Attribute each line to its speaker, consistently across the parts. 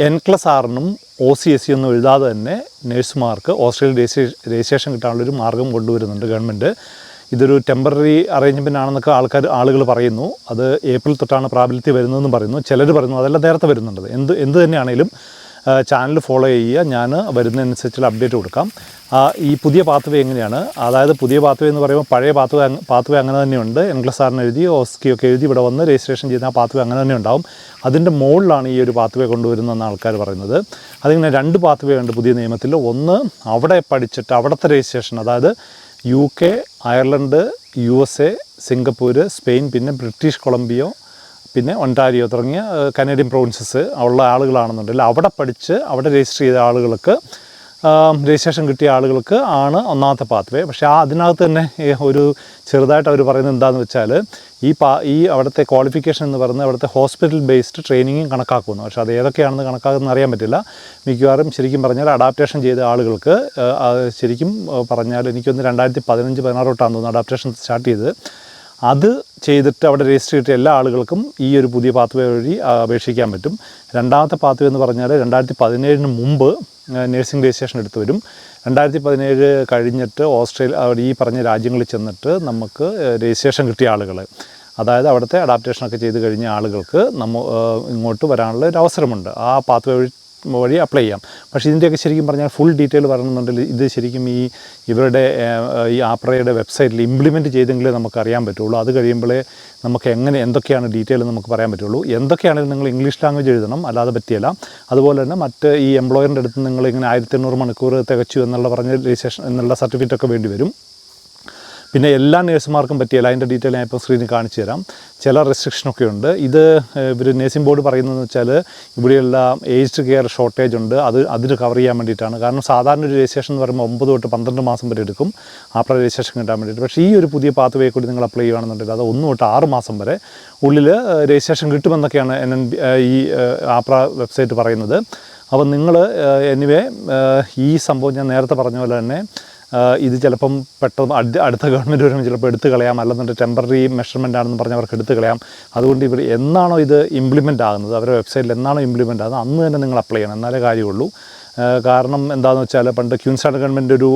Speaker 1: N ക്ലസ് ആറിനും O C S C ഒന്നും എഴുതാതെ തന്നെ നഴ്സുമാർക്ക് ഓസ്ട്രേലിയ രജിസ്ട്രേ- രജിസ്ട്രേഷൻ കിട്ടാനുള്ളൊരു മാർഗം കൊണ്ടുവരുന്നുണ്ട് ഗവൺമെന്റ്. ഇതൊരു ടെമ്പററി അറേഞ്ച്മെന്റ് ആണെന്നൊക്കെ ആൾക്കാർ ആളുകൾ പറയുന്നു. അത് ഏപ്രിൽ തൊട്ടാണ് പ്രാബല്യത്തിൽ വരുന്നതെന്ന് പറയുന്നു. ചിലർ പറയുന്നു അതെല്ലാം നേരത്തെ വരുന്നുണ്ട് എന്ത് എന്ത് തന്നെയാണേലും ചാനൽ ഫോളോ ചെയ്യുക. ഞാൻ വരുന്നതനുസരിച്ചുള്ള അപ്ഡേറ്റ് കൊടുക്കാം. ഈ പുതിയ പാത്വേ എങ്ങനെയാണ്? അതായത് പുതിയ പാത്വേ എന്ന് പറയുമ്പോൾ പഴയ പാത്വേ പാത്വേ അങ്ങനെ തന്നെയുണ്ട്. എൻക്ലസ് സാറിന് എഴുതി ഓസ്കി ഒക്കെ എഴുതി ഇവിടെ വന്ന് രജിസ്ട്രേഷൻ ചെയ്യുന്ന ആ പാത്വേ അങ്ങനെ തന്നെ ഉണ്ടാവും. അതിന്റെ മുകളിലാണ് ഈ ഒരു പാത്വേ കൊണ്ടുവരുന്നതെന്ന് ആൾക്കാർ പറയുന്നത്. അതിങ്ങനെ രണ്ട് പാത്വേ ഉണ്ട് പുതിയ നിയമത്തിൽ. ഒന്ന് അവിടെ പഠിച്ചിട്ട് അവിടുത്തെ രജിസ്ട്രേഷൻ അതായത് U K Ireland U S A Singapore Spain പിന്നെ ബ്രിട്ടീഷ് കൊളംബിയോ പിന്നെ ഒണ്ടാരിയോ തുടങ്ങിയ കനേഡിയൻ പ്രൊവിൻസസ് ഉള്ള ആളുകളാണെന്നുണ്ടെങ്കിൽ അവിടെ പഠിച്ച് അവിടെ രജിസ്റ്റർ ചെയ്ത ആളുകൾക്ക് രജിസ്ട്രേഷൻ കിട്ടിയ ആളുകൾക്ക് ആണ് ഒന്നാമത്തെ പാത്വേ. പക്ഷേ ആ അതിനകത്ത് തന്നെ ഒരു ചെറുതായിട്ട് അവർ പറയുന്നത് എന്താണെന്ന് വെച്ചാൽ ഈ പാ ഈ അവിടുത്തെ ക്വാളിഫിക്കേഷൻ എന്ന് പറയുന്നത് അവിടുത്തെ ഹോസ്പിറ്റൽ ബേസ്ഡ് ട്രെയിനിങ്ങും കണക്കാക്കുന്നു. പക്ഷേ അത് ഏതൊക്കെയാണെന്ന് കണക്കാക്കുന്ന അറിയാൻ പറ്റില്ല. മിക്കവാറും ശരിക്കും പറഞ്ഞാൽ അഡാപ്റ്റേഷൻ ചെയ്ത ആളുകൾക്ക് ശരിക്കും പറഞ്ഞാൽ എനിക്കൊന്ന് രണ്ടായിരത്തി പതിനഞ്ച് പതിനാറ് തൊട്ടാണ് തോന്നുന്നു അഡാപ്റ്റേഷൻ സ്റ്റാർട്ട് ചെയ്തത്. അത് ചെയ്തിട്ട് അവിടെ രജിസ്റ്റർ ചെയ്തിട്ട് എല്ലാ ആളുകൾക്കും ഈ ഒരു പുതിയ പാത്ത് വേ വഴി അപേക്ഷിക്കാൻ പറ്റും. രണ്ടാമത്തെ പാത്ത് വേ എന്ന് പറഞ്ഞാൽ രണ്ടായിരത്തി പതിനേഴിന് മുമ്പ് നഴ്സിംഗ് രജിസ്ട്രേഷൻ എടുത്തു വരും. രണ്ടായിരത്തി പതിനേഴ് കഴിഞ്ഞിട്ട് ഓസ്ട്രേലിയ ഈ പറഞ്ഞ രാജ്യങ്ങളിൽ ചെന്നിട്ട് നമുക്ക് രജിസ്ട്രേഷൻ കിട്ടിയ ആളുകൾ അതായത് അവിടുത്തെ അഡാപ്റ്റേഷനൊക്കെ ചെയ്ത് കഴിഞ്ഞ ആളുകൾക്ക് നമ്മ ഇങ്ങോട്ട് വരാനുള്ള ഒരു അവസരമുണ്ട്. ആ പാത്ത് വഴി വഴി അപ്ലൈ ചെയ്യാം. പക്ഷേ ഇതിന്റെയൊക്കെ ശരിക്കും പറഞ്ഞാൽ ഫുൾ ഡീറ്റെയിൽ പറയണമെന്നുണ്ടെങ്കിൽ ഇത് ശരിക്കും ഈ ഇവരുടെ ഈ ആപ്രയുടെ വെബ്സൈറ്റിൽ ഇംപ്ലിമെന്റ് ചെയ്തെങ്കിലേ നമുക്ക് അറിയാൻ പറ്റുള്ളൂ. അത് കഴിയുമ്പോഴേ നമുക്ക് എങ്ങനെ എന്തൊക്കെയാണ് ഡീറ്റെയിൽ നമുക്ക് പറയാൻ പറ്റുള്ളൂ. എന്തൊക്കെയാണെങ്കിലും നിങ്ങൾ ഇംഗ്ലീഷ് ലാംഗ്വേജ് എഴുതണം അല്ലാതെ പറ്റിയല്ല. അതുപോലെ തന്നെ മറ്റ് ഈ എംപ്ലോയറിന്റെ അടുത്ത് നിങ്ങൾ ഇങ്ങനെ ആയിരത്തി എണ്ണൂറ് മണിക്കൂർ തികച്ചു എന്നുള്ള പറഞ്ഞ രജിസ്ട്രേഷൻ എന്നുള്ള സർട്ടിഫിക്കറ്റ് ഒക്കെ വേണ്ടി വരും. പിന്നെ എല്ലാ നേഴ്സുമാർക്കും പറ്റിയല്ല അതിന്റെ ഡീറ്റെയിൽ ഞാൻ ഇപ്പോൾ സ്ക്രീനിൽ കാണിച്ചു തരാം. ചില റെസ്ട്രിക്ഷനൊക്കെ ഉണ്ട്. ഇത് ഇവർ നേഴ്സിംഗ് ബോർഡ് പറയുന്നതെന്ന് വെച്ചാൽ ഇവിടെയുള്ള ഏജ്ഡ് കെയർ ഷോർട്ടേജ് ഉണ്ട്. അത് അതിന് കവർ ചെയ്യാൻ വേണ്ടിയിട്ടാണ്. കാരണം സാധാരണ ഒരു രജിസ്ട്രേഷൻ എന്ന് പറയുമ്പോൾ ഒമ്പത് തൊട്ട് പന്ത്രണ്ട് മാസം വരെ എടുക്കും. ആപ്ര രജിസ്ട്രേഷൻ കിട്ടാൻ വേണ്ടിയിട്ട്. പക്ഷേ ഈ ഒരു പുതിയ പാത്ത് വേ കൂടി നിങ്ങൾ അപ്ലൈ ചെയ്യുകയാണെന്നുണ്ടെങ്കിൽ അത് ഒന്ന് തൊട്ട് ആറ് മാസം വരെ ഉള്ളിൽ രജിസ്ട്രേഷൻ കിട്ടുമെന്നൊക്കെയാണ് എൻ എൻ ഈ ആപ്ര വെബ്സൈറ്റ് പറയുന്നത്. അപ്പോൾ നിങ്ങൾ എനിവേ ഈ സംഭവം ഞാൻ നേരത്തെ പറഞ്ഞ പോലെ തന്നെ ഇത് ചിലപ്പം പെട്ടെന്ന് അടുത്ത ഗവൺമെന്റ് വരുമ്പോൾ ചിലപ്പോൾ എടുത്തു കളയാം. അല്ലെന്നുണ്ടെങ്കിൽ ടെമ്പററി മെഷർമെന്റ് ആണെന്ന് പറഞ്ഞ് അവർക്ക് എടുത്തു കളയാം. അതുകൊണ്ട് ഇവർ എന്നാണോ ഇത് ഇംപ്ലിമെന്റ് ആകുന്നത് അവരുടെ വെബ്സൈറ്റിൽ എന്നാണോ ഇംപ്ലിമെന്റ് ആകുന്നത് അന്ന് തന്നെ നിങ്ങൾ അപ്ലൈ ചെയ്യണം. എന്നാലേ കാര്യമുള്ളൂ. കാരണം എന്താണെന്ന് വെച്ചാൽ പണ്ട് ക്യൂൻസ്റ്റാഡ് ഗവൺമെന്റ് ഒരു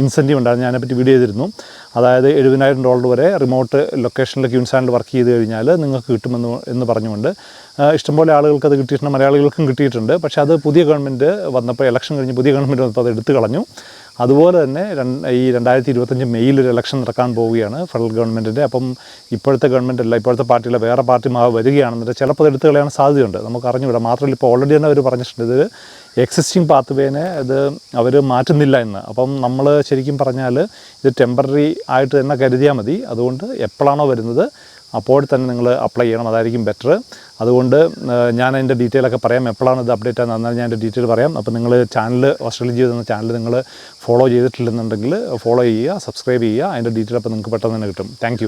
Speaker 1: ഇൻസെന്റീവ് ഉണ്ടായിരുന്നു. ഞാനെപ്പറ്റി വീഡിയോ ചെയ്തിരുന്നു. അതായത് എഴുപതിനായിരം ഡോളർ വരെ റിമോട്ട് ലൊക്കേഷനിൽ ക്യൂൻസ്റ്റാൻഡിൽ വർക്ക് ചെയ്ത് കഴിഞ്ഞാൽ നിങ്ങൾക്ക് കിട്ടുമെന്ന് എന്ന് പറഞ്ഞുകൊണ്ട് ഇഷ്ടംപോലെ ആളുകൾക്ക് അത് കിട്ടിയിട്ടുണ്ട് മലയാളികൾക്കും കിട്ടിയിട്ടുണ്ട്. പക്ഷേ അത് പുതിയ ഗവൺമെന്റ് വന്നപ്പോൾ ഇലക്ഷൻ കഴിഞ്ഞ് പുതിയ ഗവൺമെന്റ് വന്നപ്പോൾ അത് എടുത്തു കളഞ്ഞു. അതുപോലെ തന്നെ ഈ രണ്ടായിരത്തി ഇരുപത്തഞ്ച് മെയ്യിൽ ഒരു ഇലക്ഷൻ നടക്കാൻ പോവുകയാണ് ഫെഡറൽ ഗവൺമെന്റിന്റെ അപ്പം ഇപ്പോഴത്തെ ഗവൺമെന്റ് അല്ല ഇപ്പോഴത്തെ പാർട്ടിയിലെ വേറെ പാർട്ടി മാ വരികയാണെന്നുണ്ടെങ്കിൽ ചിലപ്പോൾ എടുത്തു കളയാൻ സാധ്യതയുണ്ട്. നമുക്ക് അറിഞ്ഞുകൂടാ മാത്രമല്ല ഇപ്പോൾ ഓൾറെഡി തന്നെ അവർ പറഞ്ഞിട്ടുണ്ട് ഇത് എക്സിസ്റ്റിംഗ് പാത്വേനെ അത് അവർ മാറ്റുന്നില്ല എന്ന്. അപ്പം നമ്മൾ ശരിക്കും പറഞ്ഞാൽ ഇത് ടെമ്പററി ആയിട്ട് തന്നെ കരുതിയാൽ മതി. അതുകൊണ്ട് എപ്പോഴാണോ വരുന്നത് അപ്പോൾ തന്നെ നിങ്ങൾ അപ്ലൈ ചെയ്യണം. അതായിരിക്കും ബെറ്റർ അതുകൊണ്ട് ഞാൻ അതിന്റെ ഡീറ്റെയിൽ ഒക്കെ പറയാം. എപ്പോഴാണ് ഇത് അപ്ഡേറ്റ് ആകുന്നത്? എന്നാൽ ഞാൻ അതിന്റെ ഡീറ്റെയിൽ പറയാം. അപ്പോൾ നിങ്ങൾ ചാനൽ ഓസ്ട്രേലിയ ജീവിതം എന്ന ചാനൽ നിങ്ങൾ ഫോളോ ചെയ്തിട്ടില്ലെന്നുണ്ടെങ്കിൽ ഫോളോ ചെയ്യുക സബ്സ്ക്രൈബ് ചെയ്യുക. അതിന്റെ ഡീറ്റെയിൽ അപ്പോൾ നിങ്ങൾക്ക് പെട്ടെന്ന് തന്നെ കിട്ടും. താങ്ക്